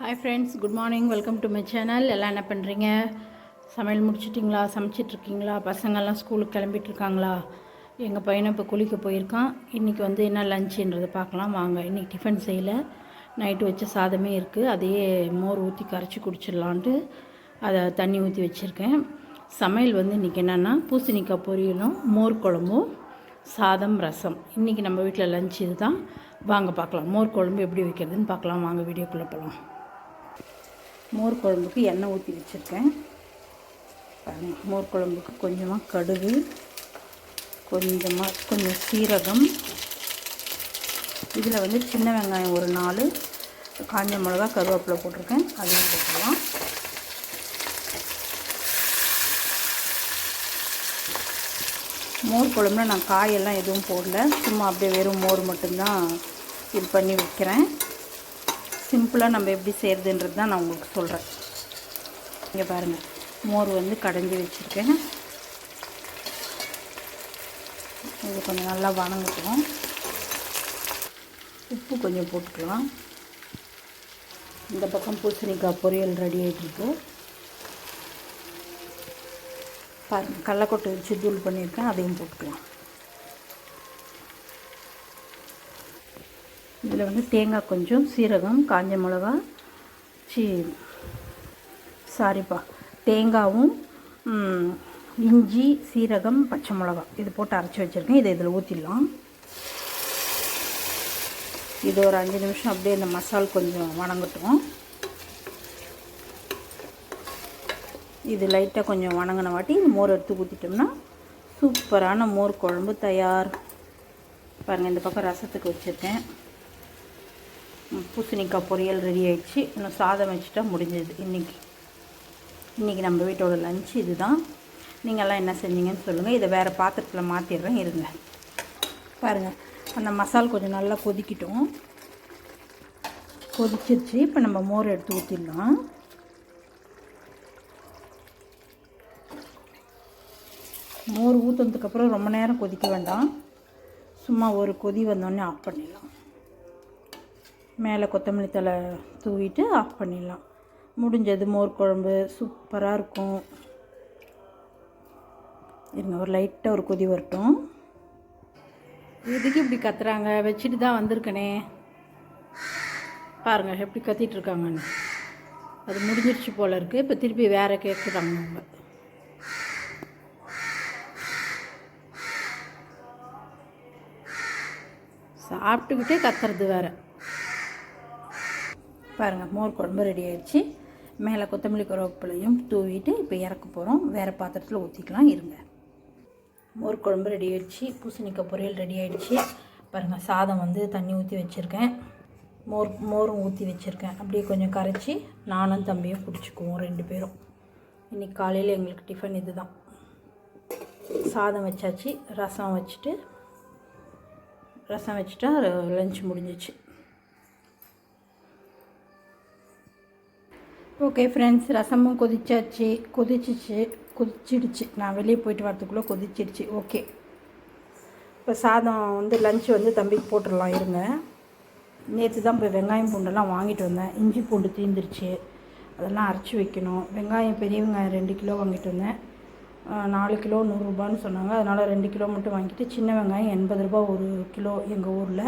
Hi friends good morning welcome to my channel எல்லாம் என்ன பண்ணுறீங்க சமையல் முடிச்சிட்டிங்களா? சமைச்சிட்ருக்கீங்களா பசங்கள்லாம் ஸ்கூலுக்கு கிளம்பிட்டு இருக்காங்களா எங்கள் பையனை இப்போ குளிக்க போயிருக்கான். இன்றைக்கி வந்து என்ன லஞ்சுன்றதை பார்க்கலாம். வாங்க இன்றைக்கி டிஃபன் செய்யலை. நைட்டு வச்ச சாதமே இருக்குது அதையே மோர் ஊற்றி கரைச்சி குடிச்சிடலான்ட்டு அதை தண்ணி ஊற்றி வச்சுருக்கேன். சமையல் வந்து இன்றைக்கி என்னென்னா பூசணிக்காய் பொரியலும் மோர் குழம்பும் சாதம் ரசம். இன்றைக்கி நம்ம வீட்டில் லஞ்ச் இதுதான். வாங்க பார்க்கலாம். மோர் குழம்பு எப்படி வைக்கிறதுன்னு பார்க்கலாம். வாங்க வீடியோக்குள்ளே போகலாம் மோர் குழம்புக்கு எண்ணெய் ஊற்றி வச்சுருக்கேன். மோர் குழம்புக்கு கொஞ்சமாக கடுகு கொஞ்சமாக கொஞ்சம் சீரகம். இதில் வந்து சின்ன வெங்காயம் ஒரு நாலு காஞ்ச மிளகா கருவேப்பிலை போட்டிருக்கேன். அதையும் போட்டுக்கலாம். மோர் குழம்புல நான் காயெல்லாம் எதுவும் போடல. சும்மா அப்படியே வெறும் மோர் மட்டும்தான் இது பண்ணி வைக்கிறேன். சிம்பிளாக நம்ம எப்படி செய்கிறதுன்றது தான் நான் உங்களுக்கு சொல்கிறேன் இங்கே பாருங்கள் மோர் வந்து கடைஞ்சி வச்சுருக்கேன். இது கொஞ்சம் நல்லா வணங்கட்டும். உப்பு கொஞ்சம் போட்டுக்கலாம். இந்த பக்கம் பூசணிக்காய் பொரியல் ரெடி ஆகிட்டுருக்கு பாருங்கள் கடலக்கொட்டை வச்சு தூள் பண்ணியிருக்கேன் அதையும் போட்டுக்கலாம். இதில் வந்து தேங்காய் கொஞ்சம் சீரகம் காஞ்ச மிளகா சி சாரிப்பா தேங்காவும் இஞ்சி சீரகம் பச்சை மிளகா இது போட்டு அரைச்சி வச்சுருக்கேன். இதை இதில் ஊற்றிடலாம் இது ஒரு அஞ்சு நிமிஷம் அப்படியே இந்த மசால் கொஞ்சம் வணங்கட்டும். இது லைட்டாக கொஞ்சம் வணங்கின வாட்டி இந்த மோர் எடுத்து ஊற்றிட்டோம்னா சூப்பரான மோர் குழம்பு தயார். பாருங்கள் இந்த பக்கம் ரசத்துக்கு வச்சுருக்கேன். பூசணிக்காய் பொரியல் ரெடி ஆகிடுச்சு இன்னும் சாதம் வச்சுட்டா முடிஞ்சது இன்றைக்கி இன்றைக்கி நம்ம வீட்டோட லஞ்ச் இதுதான். நீங்கள்லாம் என்ன செஞ்சீங்கன்னு சொல்லுங்கள் இதை வேறு பாத்திரத்தில் மாற்றிடுறேன் இருங்க. பாருங்கள் அந்த மசால் கொஞ்சம் நல்லா கொதிக்கட்டும். கொதிச்சிருச்சு. இப்போ நம்ம மோர் எடுத்து ஊற்றிடலாம் மோர் ஊற்றுனதுக்கப்புறம் ரொம்ப நேரம் கொதிக்க வேண்டாம். சும்மா ஒரு கொதி வந்தோடனே ஆஃப் பண்ணிடலாம். மேலே கொத்தமல்லி தழை தூவிட்டு ஆஃப் பண்ணிடலாம். முடிஞ்சது மோர் குழம்பு சூப்பராக இருக்கும். இருங்க ஒரு லைட்டாக ஒரு கொதி வரட்டும். எதுக்கு இப்படி கத்துறாங்க? வச்சுட்டு தான் வந்திருக்கனே. பாருங்கள் எப்படி கத்திட்டு இருக்காங்கன்னு. அது முடிஞ்சிருச்சு போல் இருக்குது இப்போ திருப்பி வேறு கேட்குறாங்க அவங்க. சாப்பிட்டுக்கிட்டே கத்துறது வேறு. பாருங்கள் மோர் குழம்பு ரெடி ஆயிடுச்சு. மேலே கொத்தமல்லி கருவேப்பிலையும் தூவிட்டு இப்போ இறக்க போகிறோம் வேறு பாத்திரத்தில் ஊற்றிக்கலாம் இருங்க. மோர் குழம்பு ரெடி ஆயிடுச்சு. பூசணிக்காய் பொரியல் ரெடி ஆயிடுச்சு. பாருங்கள் சாதம் வந்து தண்ணி ஊற்றி வச்சுருக்கேன். மோர் மோரும் ஊற்றி வச்சுருக்கேன். அப்படியே கொஞ்சம் கரைச்சி நானும் தம்பியும் குடிச்சிக்குவோம் ரெண்டு பேரும். இன்றைக்கி காலையில் எங்களுக்கு டிஃபன் இது தான் சாதம் வச்சாச்சு ரசம் வச்சுட்டு ரசம் வச்சுட்டா லஞ்ச் முடிஞ்சிச்சு. ஓகே ஃப்ரெண்ட்ஸ் ரசமும் கொதிச்சாச்சு. கொதிச்சிச்சு. கொதிச்சிடுச்சு. நான் வெளியே போயிட்டு வரதுக்குள்ளே கொதிச்சிடுச்சு. ஓகே இப்போ சாதம் வந்து லஞ்ச் வந்து தம்பிக்கு போட்டுடலாம் இருங்க நேற்று தான் இப்போ வெங்காயம் பூண்டெல்லாம் வாங்கிட்டு வந்தேன். இஞ்சி பூண்டு தீந்துருச்சு. அதெல்லாம் அரைச்சி வைக்கணும். வெங்காயம் பெரிய வெங்காயம் ரெண்டு கிலோ வாங்கிட்டு வந்தேன். நாலு கிலோ நூறுரூபான்னு சொன்னாங்க. அதனால் ரெண்டு கிலோ மட்டும் வாங்கிட்டு சின்ன வெங்காயம் எண்பது ரூபா ஒரு கிலோ எங்கள் ஊரில்.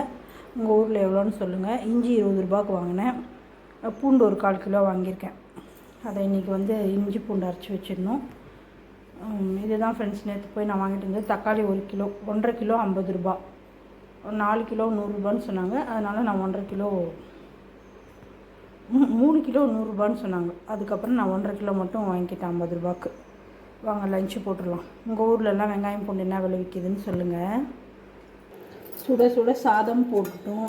உங்கள் ஊரில் எவ்வளோன்னு சொல்லுங்கள் இஞ்சி இருபது ரூபாய்க்கு வாங்கினேன். பூண்டு ஒரு கால் கிலோ வாங்கியிருக்கேன். அதை இன்றைக்கி வந்து இஞ்சி பூண்டு அரைச்சி வச்சிடணும். இதுதான் ஃப்ரெண்ட்ஸ் நேற்று போய் நான் வாங்கிட்டு வந்தது தக்காளி ஒரு கிலோ ஒன்றரை கிலோ ஐம்பது ரூபா. ஒரு நாலு கிலோ நூறுரூபான்னு சொன்னாங்க. அதனால் நான் ஒன்றரை கிலோ மூணு கிலோ நூறுரூபான்னு சொன்னாங்க. அதுக்கப்புறம் நான் ஒன்றரை கிலோ மட்டும் வாங்கிக்கிட்டேன் ஐம்பது ரூபாய்க்கு வாங்க லஞ்சு போட்டுடலாம். உங்கள் ஊர்லலாம் வெங்காயம் பூண்டு என்ன விலை விற்கிதுன்னு சொல்லுங்கள் சுட சுட சாதம் போட்டுட்டோம்.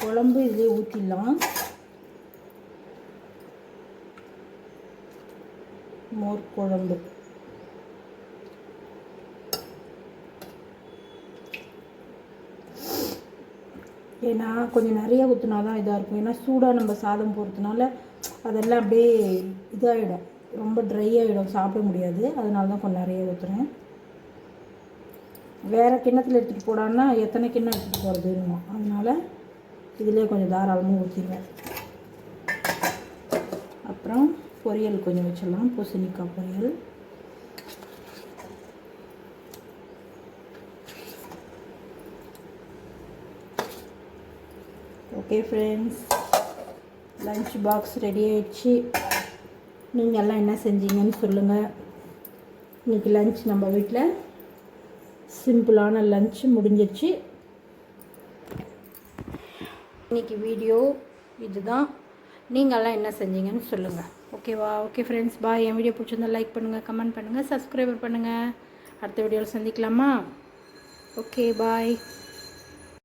குழம்பு இதிலே ஊற்றிடலாம் மோர் குழம்பு. ஏன்னா கொஞ்சம் நிறைய ஊற்றினா தான் இதாக இருக்கும். ஏன்னா சூடாக நம்ம சாதம் போகிறதுனால அதெல்லாம் அப்படியே இதாகிடும் ரொம்ப ட்ரை ஆகிடும் சாப்பிட முடியாது. அதனால தான் கொஞ்சம் நிறைய ஊற்றுறேன் வேறு கிண்ணத்தில் எடுத்துகிட்டு போடான்னா எத்தனை கிண்ணம் எடுத்துகிட்டு போகிறதுன்னு அதனால் இதிலே கொஞ்சம் தாராளமாக ஊற்றிடுவேன் அப்புறம் பொரியல் கொஞ்சம் வச்சிடலாம். பூசணிக்காய் பொரியல். Okay friends lunch box ready ஆயிடுச்சு. நீங்கள் எல்லாம் என்ன செஞ்சீங்கன்னு சொல்லுங்கள் இன்றைக்கி லன்ச் நம்ம வீட்டில் சிம்பிளான லஞ்ச் முடிஞ்சிருச்சு. இன்றைக்கி வீடியோ இதுதான். நீங்கள்லாம் என்ன செஞ்சீங்கன்னு சொல்லுங்கள் ஓகேவா? ஓகே ஃப்ரெண்ட்ஸ் பாய் என் வீடியோ பிடிச்சிருந்தா லைக் பண்ணுங்கள் கமெண்ட் பண்ணுங்கள் சப்ஸ்கிரைபர் பண்ணுங்கள் அடுத்த வீடியோவில் சந்திக்கலாமா? Okay bye